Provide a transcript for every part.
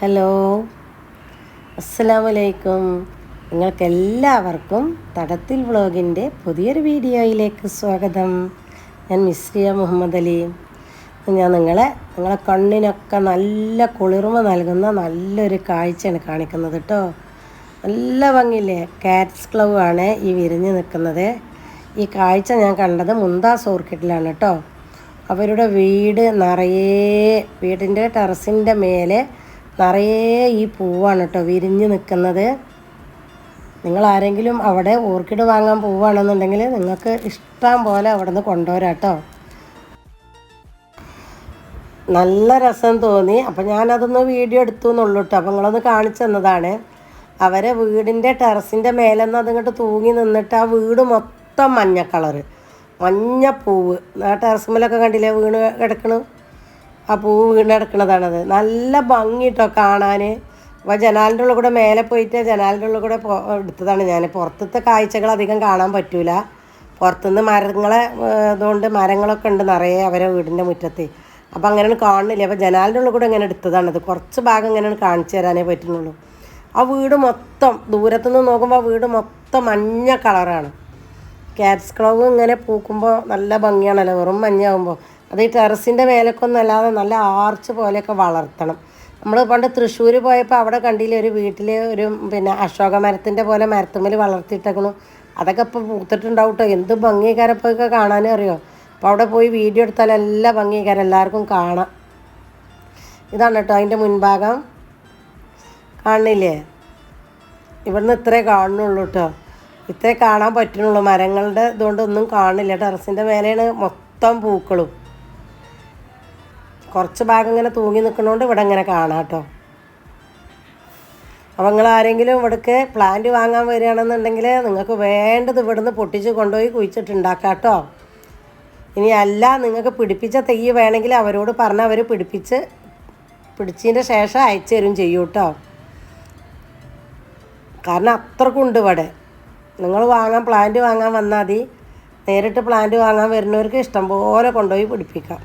Hello. അസ്സലാമലൈക്കും. നിങ്ങൾക്കെല്ലാവർക്കും തടത്തിൽ വ്ളോഗിന്റെ പുതിയൊരു വീഡിയോയിലേക്ക് സ്വാഗതം. ഞാൻ മിസ്രിയ മുഹമ്മദ് അലി. ഞാൻ നിങ്ങളെ നിങ്ങളെ കണ്ണിനൊക്കെ നല്ല കുളിർമ നൽകുന്ന നല്ലൊരു കാഴ്ചയാണ് കാണിക്കുന്നത് കേട്ടോ നല്ല ഭംഗിയില്ലേ? കാറ്റ്സ് ക്ലവ് ആണ് ഈ വിരിഞ്ഞ് നിൽക്കുന്നത്. ഈ കാഴ്ച ഞാൻ കണ്ടത് മുന്താസ് ഓർക്കിഡിലാണ് കേട്ടോ അവരുടെ വീട് നിറയെ വീടിന്റെ ടെറസിന്റെ മേലെ നിറയെ ഈ പൂവാണ് കേട്ടോ വിരിഞ്ഞ് നിൽക്കുന്നത്. നിങ്ങൾ ആരെങ്കിലും അവിടെ ഓർക്കിഡ് വാങ്ങാൻ പോവുകയാണെന്നുണ്ടെങ്കിൽ നിങ്ങൾക്ക് ഇഷ്ടം പോലെ അവിടെ നിന്ന് കൊണ്ടുവരാം കേട്ടോ. നല്ല രസം തോന്നി. അപ്പം ഞാനതൊന്ന് വീഡിയോ എടുത്തു എന്നുള്ളൂ കേട്ടോ. അപ്പം നിങ്ങളൊന്ന് കാണിച്ചു തന്നതാണ്. അവരെ വീടിന്റെ ടെറസിന്റെ മേലെ നിന്ന് അതിങ്ങോട്ട് തൂങ്ങി നിന്നിട്ട് ആ വീട് മൊത്തം മഞ്ഞ കളറ്. പൂവ്. ആ മേലൊക്കെ കണ്ടില്ലേ വീണ് കിടക്കണു? ആ പൂവ് വീണ് നല്ല ഭംഗിട്ടോ കാണാൻ അപ്പോൾ ജനാലിന്റെ ഉള്ളിൽ കൂടെ മേലെ പോയിട്ട് ജനാലിന്റെ ഉള്ളിൽ കൂടെ എടുത്തതാണ് ഞാൻ. പുറത്തത്തെ കാഴ്ചകൾ അധികം കാണാൻ പറ്റൂല. പുറത്തുനിന്ന് മരങ്ങളെ ഇതുകൊണ്ട് മരങ്ങളൊക്കെ ഉണ്ട് നിറയെ അവരെ വീടിന്റെ മുറ്റത്ത്. അപ്പോൾ അങ്ങനെയാണ് കാണുന്നില്ല. അപ്പോൾ ജനാലിന്റെ ഉള്ളിൽ കൂടെ ഇങ്ങനെ എടുത്തതാണത് കുറച്ച് ഭാഗം ഇങ്ങനെയാണ് കാണിച്ചു തരാനേ പറ്റുന്നുള്ളൂ. ആ വീട് മൊത്തം ദൂരത്തുനിന്ന് നോക്കുമ്പോൾ വീട് മൊത്തം മഞ്ഞ കളറാണ്. ക്യാറ്റ്സ് ക്ലവ് ഇങ്ങനെ പൂക്കുമ്പോൾ നല്ല ഭംഗിയാണല്ലോ. വെറും മഞ്ഞാകുമ്പോൾ അത് ഈ ടെറസിന്റെ മേലൊക്കൊന്നും അല്ലാതെ നല്ല ആർച്ച് പോലെയൊക്കെ വളർത്തണം. നമ്മൾ പണ്ട് തൃശ്ശൂർ പോയപ്പോൾ അവിടെ കണ്ടില്ലേ ഒരു വീട്ടിൽ ഒരു പിന്നെ അശോക മരത്തിന്റെ പോലെ മരത്തുമ്മൽ വളർത്തിയിട്ടേക്കണു. അതൊക്കെ ഇപ്പോൾ പൂത്തിട്ടുണ്ടാവും കേട്ടോ എന്ത് ഭംഗിക്കാരപ്പൊക്കെ കാണാനും അറിയോ? അപ്പോൾ അവിടെ പോയി വീഡിയോ എടുത്താൽ എല്ലാ ഭംഗിക്കാരം എല്ലാവർക്കും കാണാം. ഇതാണ് കേട്ടോ അതിന്റെ മുൻഭാഗം. കാണില്ലേ? ഇവിടുന്ന് ഇത്രേ കാണുന്നുള്ളൂ കേട്ടോ ഇത്രേ കാണാൻ പറ്റുന്നുള്ളൂ. മരങ്ങളുടെ ഇതുകൊണ്ടൊന്നും കാണില്ല. ടെറസിന്റെ മേലെയാണ് മൊത്തം പൂക്കളും. കുറച്ച് ഭാഗം ഇങ്ങനെ തൂങ്ങി നിൽക്കുന്നതുകൊണ്ട് ഇവിടെ ഇങ്ങനെ കാണാം കേട്ടോ. അപ്പോൾ നിങ്ങൾ ആരെങ്കിലും ഇവിടേക്ക് പ്ലാന്റ് വാങ്ങാൻ വരികയാണെന്നുണ്ടെങ്കിൽ നിങ്ങൾക്ക് വേണ്ടത് ഇവിടുന്ന് പൊട്ടിച്ച് കൊണ്ടുപോയി കുഴിച്ചിട്ടുണ്ടാക്കാം കേട്ടോ. ഇനി അല്ല നിങ്ങൾക്ക് പിടിപ്പിച്ച തൈ വേണമെങ്കിൽ അവരോട് പറഞ്ഞാൽ അവർ പിടിപ്പിച്ച് പിടിച്ചതിന്റെ ശേഷം അയച്ചു തരും ചെയ്യൂ കേട്ടോ. കാരണം അത്രക്കുണ്ട് ഇവിടെ. നിങ്ങൾ വാങ്ങാൻ പ്ലാന്റ് വാങ്ങാൻ വന്നാൽ മതി. നേരിട്ട് പ്ലാന്റ് വാങ്ങാൻ വരുന്നവർക്ക് ഇഷ്ടംപോലെ കൊണ്ടുപോയി പിടിപ്പിക്കാം.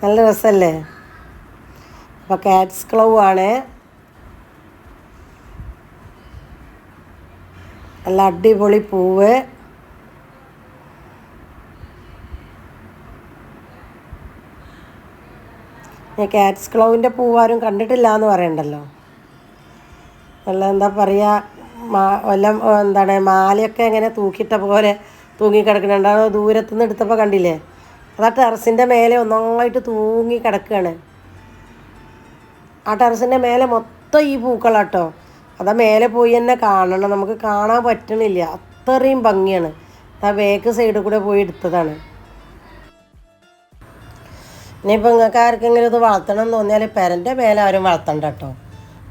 നല്ല രസമല്ലേ അപ്പോൾ കാറ്റ്സ് ക്ലൗ ആണ്. നല്ല അടിപൊളി പൂവ്. ഞാൻ കാറ്റ്സ് ക്ലൗവിന്റെ പൂവാരും കണ്ടിട്ടില്ല എന്ന് പറയണ്ടല്ലോ. നല്ല എന്താ പറയുക മാ വല്ല എന്താണ് മാലയൊക്കെ എങ്ങനെ തൂക്കിയിട്ട പോലെ തൂങ്ങി ദൂരത്തുനിന്ന് എടുത്തപ്പോൾ കണ്ടില്ലേ? അതാ ടെറസിന്റെ മേലെ ഒന്നായിട്ട് തൂങ്ങി കിടക്കുകയാണ് ആ ടെറസിന്റെ മേലെ മൊത്തം ഈ പൂക്കളാട്ടോ. അതാ മേലെ പോയി തന്നെ കാണണം. നമുക്ക് കാണാൻ പറ്റണില്ല. അത്രയും ഭംഗിയാണ്. ആ ബേക്ക് സൈഡിൽ കൂടെ പോയി എടുത്തതാണ്. ഇനിയിപ്പോൾ നിങ്ങൾക്ക് ആർക്കെങ്കിലും ഇത് വളർത്തണം എന്ന് തോന്നിയാൽ പെരന്റെ മേലെ ആരും വളർത്തണ്ട കേട്ടോ.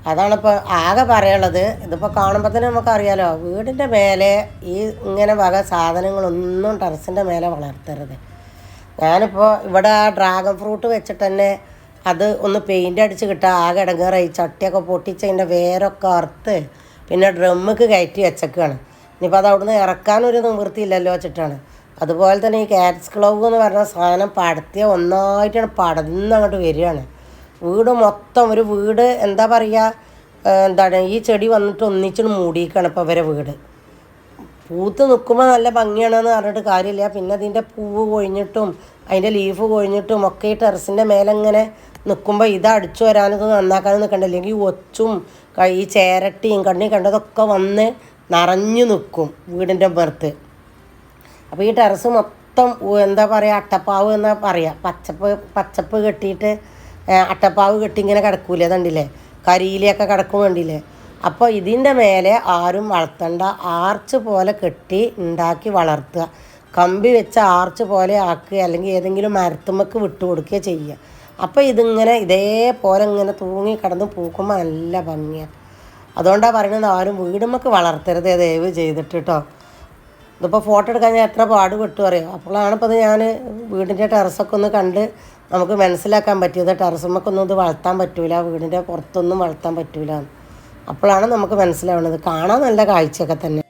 അതാണിപ്പോൾ ആകെ പറയാനുള്ളത്. ഇതിപ്പോൾ കാണുമ്പോൾ തന്നെ നമുക്കറിയാലോ വീടിന്റെ മേലെ ഈ ഇങ്ങനെ വക സാധനങ്ങളൊന്നും ടെറസിന്റെ മേലെ വളർത്തരുത്. ഞാനിപ്പോൾ ഇവിടെ ആ ഡ്രാഗൺ ഫ്രൂട്ട് വെച്ചിട്ട് തന്നെ അത് ഒന്ന് പെയിന്റ് അടിച്ച് കിട്ടുക ആകെ ഇടങ്ങേറായി. ചട്ടിയൊക്കെ പൊട്ടിച്ച് അതിന്റെ വേരൊക്കെ അറുത്ത് പിന്നെ ഡ്രമ്മുക്ക് കയറ്റി വെച്ചേക്കാണ്. ഇനിയിപ്പോൾ അത് അവിടുന്ന് ഇറക്കാനൊരു നിവൃത്തിയില്ലല്ലോ വെച്ചിട്ടാണ്. അതുപോലെ തന്നെ ഈ കാറ്റ്സ് ക്ലവ് എന്ന് പറഞ്ഞ സാധനം പടത്തിയ ഒന്നായിട്ടാണ് പടന്ന് അങ്ങോട്ട് വരികയാണ്. വീട് മൊത്തം ഒരു വീട് എന്താ പറയുക എന്താണ് ഈ ചെടി വന്നിട്ട് ഒന്നിച്ചിട്ട് മൂടിയിരിക്കുകയാണ് ഇപ്പോൾ ഇവരെ വീട്. പൂത്ത് നിൽക്കുമ്പോൾ നല്ല ഭംഗിയാണെന്ന് പറഞ്ഞിട്ട് കാര്യമില്ല. പിന്നെ അതിന്റെ പൂവ് കൊഴിഞ്ഞിട്ടും അതിന്റെ ലീഫ് കൊഴിഞ്ഞിട്ടും ഒക്കെ ഈ ടെറസിന്റെ മേലെ ഇങ്ങനെ നിൽക്കുമ്പോൾ ഇത് അടിച്ചു വരാനും ഇത് നന്നാക്കാനും നിൽക്കണ്ട അല്ലെങ്കിൽ ഒച്ചും ഈ ചേരട്ടിയും കണ്ണി കണ്ടതൊക്കെ വന്ന് നിറഞ്ഞു നിൽക്കും വീടിന്റെ പുറത്ത്. അപ്പോൾ ഈ ടെറസ് മൊത്തം എന്താ പറയുക അട്ടപ്പാവ് എന്നാ പറയുക പച്ചപ്പ് പച്ചപ്പ് കെട്ടിയിട്ട് അട്ടപ്പാവ് കെട്ടി ഇങ്ങനെ കിടക്കൂലേ കണ്ടില്ലേ? കരിയിലൊക്കെ കിടക്കും കണ്ടില്ലേ? അപ്പോൾ ഇതിന്റെ മേലെ ആരും വളർത്തണ്ട ആർച്ച് പോലെ കെട്ടി ഉണ്ടാക്കി വളർത്തുക. കമ്പി വെച്ച ആർച്ച് പോലെ ആക്കുക അല്ലെങ്കിൽ ഏതെങ്കിലും മരത്തുമ്മക്ക് വിട്ടുകൊടുക്കുക ചെയ്യുക. അപ്പോൾ ഇതിങ്ങനെ ഇതേപോലെ ഇങ്ങനെ തൂങ്ങി കിടന്ന് പൂക്കുമ്പോൾ നല്ല ഭംഗിയാണ് അതുകൊണ്ടാണ് പറയുന്നത് ആരും വീടുമ്മക്ക് വളർത്തരുത് ദയവ് ചെയ്തിട്ട് കേട്ടോ ഇതിപ്പോൾ ഫോട്ടോ എടുക്കാൻ ഞാൻ എത്ര പാട് പാടുപെട്ടു അറിയാം? അപ്പോഴാണ് ഇപ്പോൾ ഞാൻ വീടിന്റെ ടെറസൊക്കെ ഒന്ന് കണ്ട് നമുക്ക് മനസ്സിലാക്കാൻ പറ്റിയത്. ടെറസുമ്മക്കൊന്നും ഇത് വളർത്താൻ പറ്റൂല വീടിന്റെ പുറത്തൊന്നും വളർത്താൻ പറ്റൂല. അപ്പോഴാണ് നമുക്ക് മനസ്സിലാവുന്നത്. കാണാൻ നല്ല കാഴ്ചയൊക്കെ തന്നെ.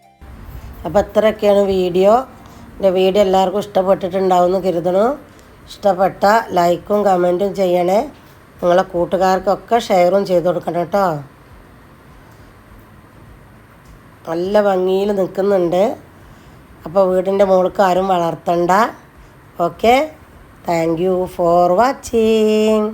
അപ്പോൾ അത്രയൊക്കെയാണ് വീഡിയോ. എന്റെ വീഡിയോ എല്ലാവർക്കും ഇഷ്ടപ്പെട്ടിട്ടുണ്ടാവും എന്ന് കരുതണു ഇഷ്ടപ്പെട്ട ലൈക്കും കമന്റും ചെയ്യണേ. നിങ്ങളെ കൂട്ടുകാർക്കൊക്കെ ഷെയറും ചെയ്ത് കൊടുക്കണം കേട്ടോ. നല്ല ഭംഗിയിൽ നിൽക്കുന്നുണ്ട്. അപ്പോൾ വീടിന്റെ മുകൾക്ക് ആരും വളർത്തണ്ട. Okay. Thank you for watching.